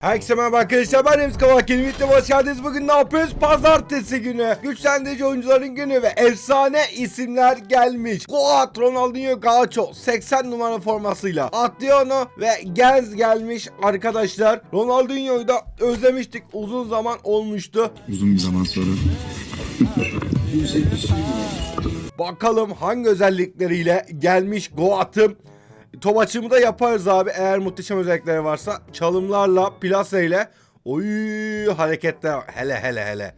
Herkese merhaba arkadaşlar ben Remzi Kavak yeni videoma hoş geldiniz. Bugün ne yapıyoruz? Pazartesi günü. Güçlendirici oyuncuların günü ve efsane isimler gelmiş. Goat, Ronaldinho, Gaucho 80 numara formasıyla. Adriano ve Genz gelmiş arkadaşlar. Ronaldinho'yu da özlemiştik. Uzun zaman olmuştu. Uzun bir zaman sonra. Bakalım hangi özellikleriyle gelmiş Goat'ım. Top açımı da yaparız abi eğer muhteşem özellikleri varsa. Çalımlarla, plaseyle. Oy hareketler hele hele hele.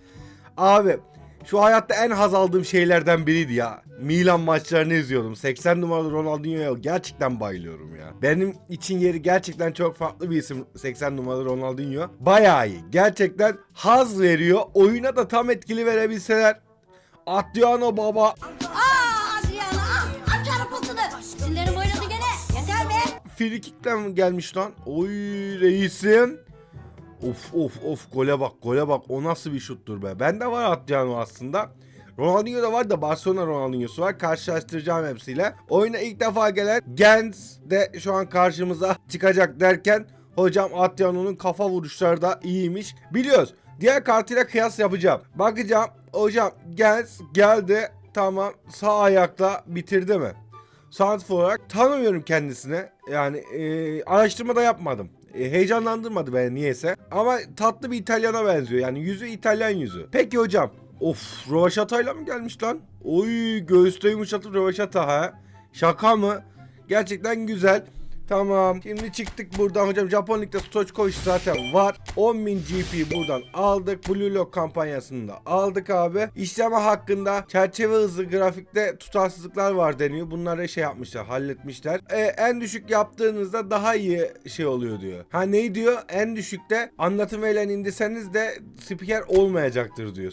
Abi şu hayatta en haz aldığım şeylerden biriydi ya. Milan maçlarını izliyordum. 80 numaralı Ronaldinho'ya gerçekten bayılıyorum ya. Benim için yeri gerçekten çok farklı bir isim 80 numaralı Ronaldinho. Bayağı iyi. Gerçekten haz veriyor. Oyuna da tam etkili verebilseler. Adriano baba Aa Frikik'ten mi gelmiş lan? Oy reisim. Of of of gole bak gole bak o nasıl bir şuttur be. Bende var Adriano aslında. Ronaldinho da var da Barcelona Ronaldinho'su var. Karşılaştıracağım hepsiyle. Oyuna ilk defa gelen Gens de şu an karşımıza çıkacak derken hocam Adriano'nun kafa vuruşları da iyiymiş. Biliyoruz. Diğer kartıyla kıyas yapacağım. Bakacağım. Hocam Gens geldi. Tamam sağ ayakla bitirdi mi? Sanatför olarak tanımıyorum kendisine. Yani e, araştırma da yapmadım. E, heyecanlandırmadı beni niyeyse. Ama tatlı bir İtalyana benziyor. Yani yüzü İtalyan yüzü. Peki hocam. Of Rovaşata'yla mı gelmiş lan? Oy göğüste yumuşatıp Rovaşata ha. Şaka mı? Gerçekten güzel. Tamam. Şimdi çıktık buradan hocam. Japon Lig'de Stochkovic zaten var. 10.000 GP buradan aldık. Blue Lock kampanyasını da aldık abi. İşleme hakkında çerçeve hızı grafikte tutarsızlıklar var deniyor. Bunları şey yapmışlar, halletmişler. Ee, en düşük yaptığınızda daha iyi şey oluyor diyor. Ha ne diyor? En düşükte anlatım eğlen indirseniz de spiker olmayacaktır diyor.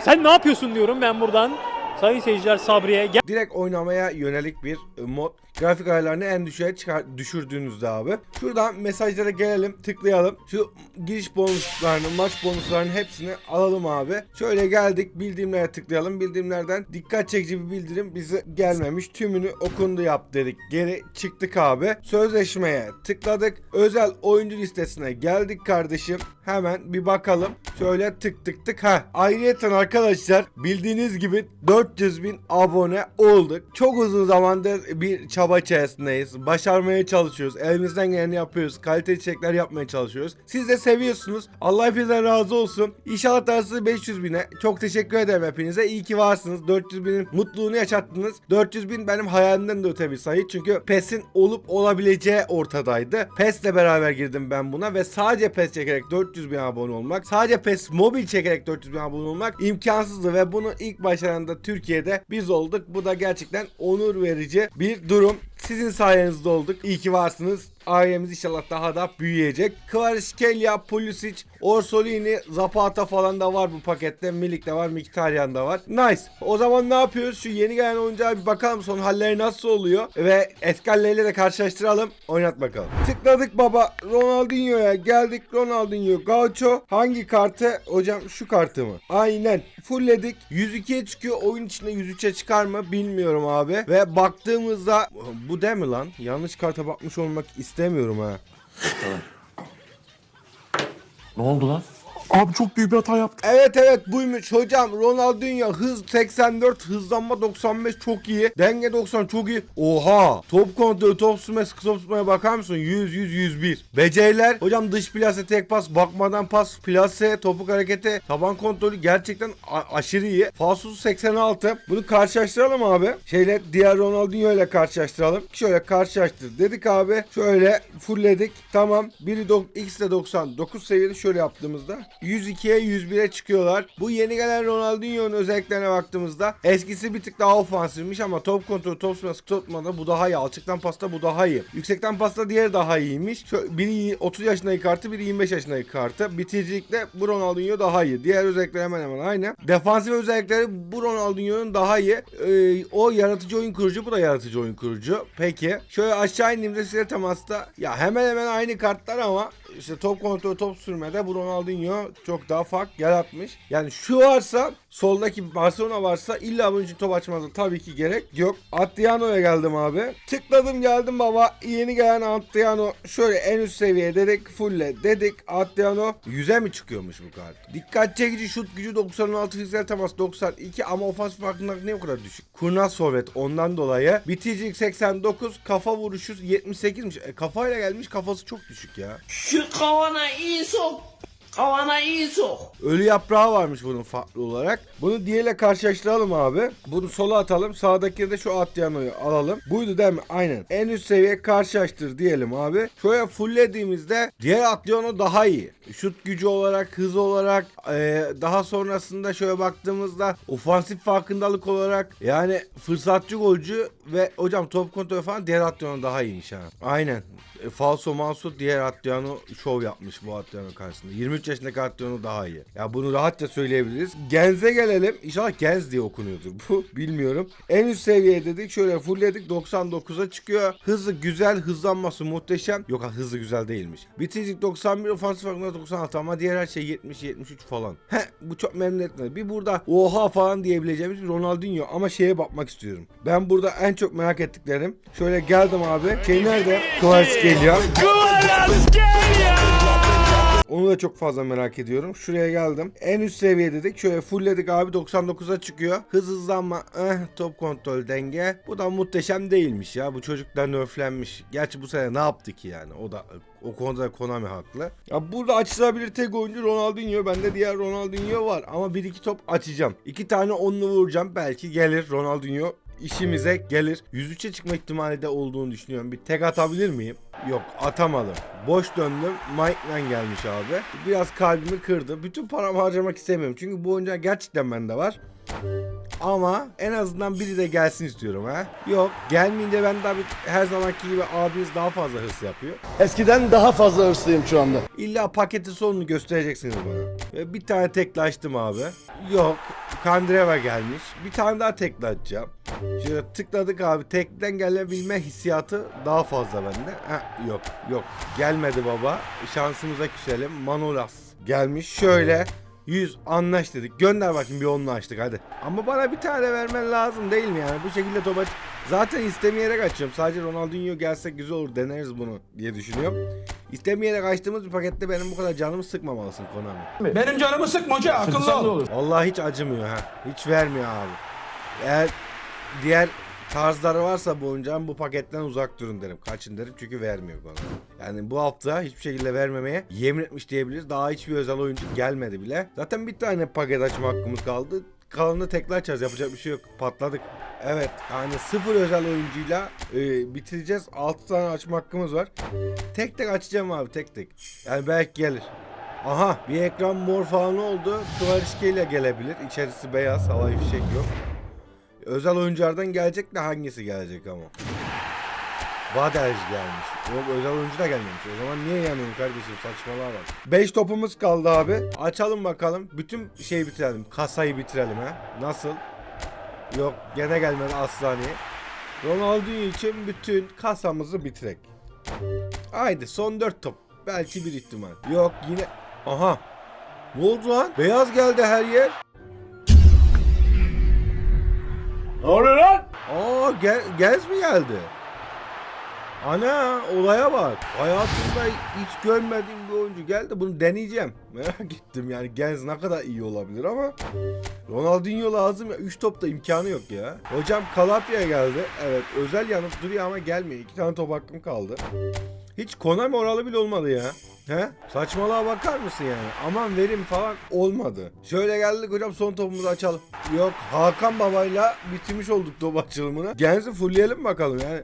Sen ne yapıyorsun diyorum ben buradan. Sayın seyirciler Sabriye gel. direkt oynamaya yönelik bir mod. Grafik ayarlarını en düşüğe çıkar, düşürdüğünüzde abi. Şuradan mesajlara gelelim, tıklayalım. Şu giriş bonuslarını, maç bonuslarının hepsini alalım abi. Şöyle geldik, bildirimlere tıklayalım. Bildirimlerden dikkat çekici bir bildirim bize gelmemiş. Tümünü okundu yap dedik. Geri çıktık abi. Sözleşmeye tıkladık. Özel oyuncu listesine geldik kardeşim. Hemen bir bakalım. Şöyle tık tık tık. Ha. Ayrıyeten arkadaşlar bildiğiniz gibi 400 bin abone olduk. Çok uzun zamandır bir çaba içerisindeyiz. Başarmaya çalışıyoruz. Elimizden geleni yapıyoruz. Kaliteli içerikler yapmaya çalışıyoruz. Siz de seviyorsunuz. Allah hepinizden razı olsun. İnşallah darısı 500 bine. Çok teşekkür ederim hepinize. İyi ki varsınız. 400 binin mutluluğunu yaşattınız. 400 bin benim hayalimden de öte bir sayı. Çünkü PES'in olup olabileceği ortadaydı. PES'le beraber girdim ben buna ve sadece PES çekerek 400 bin abone olmak, sadece PES mobil çekerek 400 bin abone olmak imkansızdı ve bunu ilk başlayan da Türkiye'de biz olduk. Bu da gerçekten onur verici bir durum. Sizin sayenizde olduk. İyi ki varsınız. Ailemiz inşallah daha da büyüyecek. Kvaratskhelia, Pulisic, Orsolini, Zapata falan da var bu pakette. Milik de var, Mkhitaryan da var. Nice. O zaman ne yapıyoruz? Şu yeni gelen oyuncuya bir bakalım son halleri nasıl oluyor. Ve Escalle de karşılaştıralım. Oynat bakalım. Tıkladık baba. Ronaldinho'ya geldik. Ronaldinho, Gaucho. Hangi kartı? Hocam şu kartı mı? Aynen. Fullledik. 102'ye çıkıyor. Oyun içinde 103'e çıkar mı bilmiyorum abi. Ve baktığımızda bu de mi lan? Yanlış karta bakmış olmak istemiyorum ha. Ne oldu lan? Abi çok büyük bir hata yaptım. Evet evet buymuş. Hocam Ronaldinho hız 84 hızlanma 95 çok iyi. Denge 90 çok iyi. Oha! Top kontrolü top sürmesi top tutmaya bakar mısın? 100 100 101 beceriler. Hocam dış plase tek pas bakmadan pas plase topuk hareketi taban kontrolü gerçekten aşırı iyi. Falsosu 86 bunu karşılaştıralım abi. Şeyle diğer Ronaldinho ile karşılaştıralım. Şöyle karşılaştır dedik abi. Şöyle fullledik. Tamam. biri X de 99 seviyeli şöyle yaptığımızda 102'ye 101'e çıkıyorlar. Bu yeni gelen Ronaldinho'nun özelliklerine baktığımızda eskisi bir tık daha ofansifmiş ama top kontrolü, top sürmesi, top tutmada bu daha iyi. Alçıktan pasta bu daha iyi. Yüksekten pasta diğeri daha iyiymiş. Şu, biri 30 yaşındaki kartı, biri 25 yaşındaki kartı. Bitiricilikle bu Ronaldinho daha iyi. Diğer özellikler hemen hemen aynı. Defansif özellikleri bu Ronaldinho'nun daha iyi. Ee, o yaratıcı oyun kurucu, bu da yaratıcı oyun kurucu. Peki. Şöyle aşağı indiğimde size temasta ya hemen hemen aynı kartlar ama işte top kontrolü top sürmede bu Ronaldinho çok daha fark yaratmış. Yani şu varsa soldaki Barcelona varsa illa bunun için top açması tabii ki gerek yok. Adriano'ya geldim abi. Tıkladım geldim baba. Yeni gelen Adriano şöyle en üst seviye dedik. Fulle dedik. Adriano 100'e mi çıkıyormuş bu kart? Dikkat çekici şut gücü 96 fiziksel temas 92 ama ofansif farkındalık ne o kadar düşük? Kurnaz forvet ondan dolayı. Bitiricilik 89 kafa vuruşu 78'miş. E, kafayla gelmiş kafası çok düşük ya. Şu kavana iyi sok. Kavana iyi sok. Ölü yaprağı varmış bunun farklı olarak. Bunu diğerle karşılaştıralım abi. Bunu sola atalım. Sağdaki de şu Adriano'yu alalım. Buydu değil mi? Aynen. En üst seviye karşılaştır diyelim abi. Şöyle fulllediğimizde diğer Adriano daha iyi. Şut gücü olarak, hız olarak, eee, daha sonrasında şöyle baktığımızda ofansif farkındalık olarak yani fırsatçı golcü ve hocam top kontrolü falan diğer Adriano daha iyiymiş ha. Aynen. E, falso Mansur diğer Adriano şov yapmış bu Adriano karşısında. 23 yaşındaki Adriano daha iyi. Ya bunu rahatça söyleyebiliriz. Genz'e gelelim. İnşallah Genz diye okunuyordur bu. Bilmiyorum. En üst seviye dedik. Şöyle fullledik. 99'a çıkıyor. Hızı güzel. Hızlanması muhteşem. Yok ha hızı güzel değilmiş. Bitiricilik 91. Ofansif farkında 96 ama diğer her şey 70-73 falan. He bu çok memnun etmedi. Bir burada oha falan diyebileceğimiz bir Ronaldinho ama şeye bakmak istiyorum. Ben burada en çok merak ettiklerim. Şöyle geldim abi. Şey nerede? Kvaratskhelia. Onu da çok fazla merak ediyorum. Şuraya geldim. En üst seviye dedik. Şöyle fullledik abi 99'a çıkıyor. Hız hızlanma, eh, top kontrol denge. Bu da muhteşem değilmiş ya. Bu çocuklar nöflenmiş. Gerçi bu sene ne yaptı ki yani? O da o konuda da Konami haklı. Ya burada açılabilir tek oyuncu Ronaldinho. Bende diğer Ronaldinho var. Ama bir iki top açacağım. İki tane onlu vuracağım. Belki gelir Ronaldinho işimize gelir. 103'e çıkma ihtimali de olduğunu düşünüyorum. Bir tek atabilir miyim? Yok atamadım. Boş döndüm. Mike'den gelmiş abi. Biraz kalbimi kırdı. Bütün paramı harcamak istemiyorum. Çünkü bu oyuncağı gerçekten bende var. Ama en azından biri de gelsin istiyorum ha. Yok gelmeyince ben tabii her zamanki gibi abiniz daha fazla hırs yapıyor. Eskiden daha fazla hırslıyım şu anda. İlla paketin sonunu göstereceksiniz bana. Ve bir tane tekli açtım abi. Yok. Kandreva gelmiş. Bir tane daha tekli açacağım. Şöyle tıkladık abi. Tekliden gelebilme hissiyatı daha fazla bende. Heh, yok. Yok. Gelmedi baba. Şansımıza küselim. Manolas gelmiş. Şöyle 100 anlaş dedik. Gönder bakayım bir onunla açtık hadi. Ama bana bir tane vermen lazım değil mi yani? Bu şekilde top aç- Zaten istemeyerek açıyorum. Sadece Ronaldinho gelse güzel olur deneriz bunu diye düşünüyorum. İstemeyerek açtığımız bir pakette benim bu kadar canımı sıkmamalısın Konami. Benim canımı sıkma hoca akıllı ol. Vallahi hiç acımıyor ha. Hiç vermiyor abi. Eğer diğer tarzları varsa bu oyuncağın bu paketten uzak durun derim. Kaçın derim çünkü vermiyor bana. Yani bu hafta hiçbir şekilde vermemeye yemin etmiş diyebiliriz. Daha hiçbir özel oyuncu gelmedi bile. Zaten bir tane paket açma hakkımız kaldı. Kalanını tekrar açacağız. Yapacak bir şey yok. Patladık. Evet. Yani sıfır özel oyuncuyla e, bitireceğiz. 6 tane açma hakkımız var. Tek tek açacağım abi tek tek. Yani belki gelir. Aha bir ekran mor falan oldu. Kıvarışkeyle gelebilir. İçerisi beyaz. Havai fişek yok. Özel oyunculardan gelecek de hangisi gelecek ama? Vadelj gelmiş. Yok özel oyuncu da gelmemiş. O zaman niye yanıyorsun kardeşim saçmalığa bak. 5 topumuz kaldı abi. Açalım bakalım. Bütün şeyi bitirelim. Kasayı bitirelim ha. Nasıl? Yok gene gelmedi Aslani. Ronaldinho için bütün kasamızı bitirek. Haydi son 4 top. Belki bir ihtimal. Yok yine. Aha. Ne oldu lan? Beyaz geldi her yer. Ne oluyor lan? Aa gel, Gez mi geldi? Ana olaya bak. Hayatımda hiç görmediğim bir oyuncu geldi. Bunu deneyeceğim. Merak ettim yani Genz ne kadar iyi olabilir ama Ronaldinho lazım ya. 3 topta imkanı yok ya. Hocam Calabria geldi. Evet özel yanıp duruyor ama gelmiyor. 2 tane top hakkım kaldı. Hiç Konami oralı bile olmadı ya. He? Saçmalığa bakar mısın yani? Aman verim falan olmadı. Şöyle geldik hocam son topumuzu açalım. Yok Hakan babayla bitirmiş olduk top açılımını. Genz'i fullleyelim bakalım yani.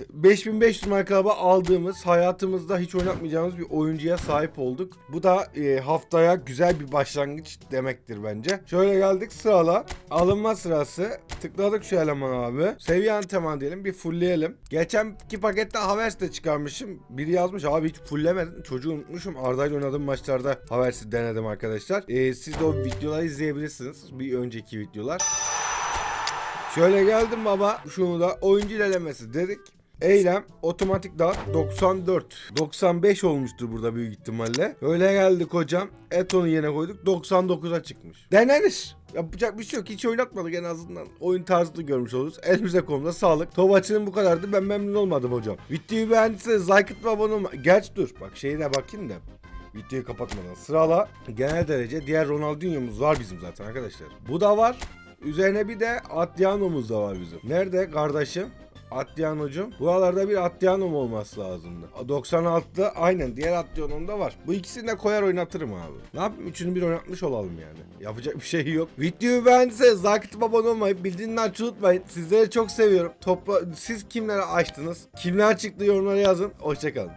Eh, 5500 markaba aldığımız hayatımızda hiç oynatmayacağımız bir oyuncuya sahip olduk. Bu da e, haftaya güzel bir başlangıç demektir bence. Şöyle geldik sırala. Alınma sırası. Tıkladık şu eleman abi. Seviye antrenman diyelim bir fullleyelim. Geçenki pakette Havers de çıkarmışım. Biri yazmış abi hiç fulllemedim. Çocuğu unutmuşum. Arda ile oynadığım maçlarda Havers'i denedim arkadaşlar. E, siz de o videoları izleyebilirsiniz. Bir önceki videolar. Şöyle geldim baba. Şunu da oyuncu ilerlemesi dedik. Eylem otomatik dağıt 94. 95 olmuştur burada büyük ihtimalle. Öyle geldik hocam. Eton'u yine koyduk 99'a çıkmış. Denenir. Yapacak bir şey yok. Hiç oynatmadık en azından. Oyun tarzını görmüş oluruz. Elimize kolumuza sağlık. Tobaçının bu kadardı. Ben memnun olmadım hocam. Videoyu beğendiyseniz like atıp abone olma. Gerçi dur. Bak şeyine bakayım da. Videoyu kapatmadan sırala. Genel derece diğer Ronaldinho'muz var bizim zaten arkadaşlar. Bu da var. Üzerine bir de Adriano'muz da var bizim. Nerede kardeşim? Adriano'cum. Buralarda bir Adriano'm olması lazımdı. 96'da aynen diğer Adriano'm da var. Bu ikisini de koyar oynatırım abi. Ne yapayım? Üçünü bir oynatmış olalım yani. Yapacak bir şey yok. Videoyu beğendiyseniz like atıp abone olmayı, bildirimleri açmayı unutmayın. Sizleri çok seviyorum. Topla siz kimleri açtınız? Kimler çıktı yorumlara yazın. Hoşçakalın.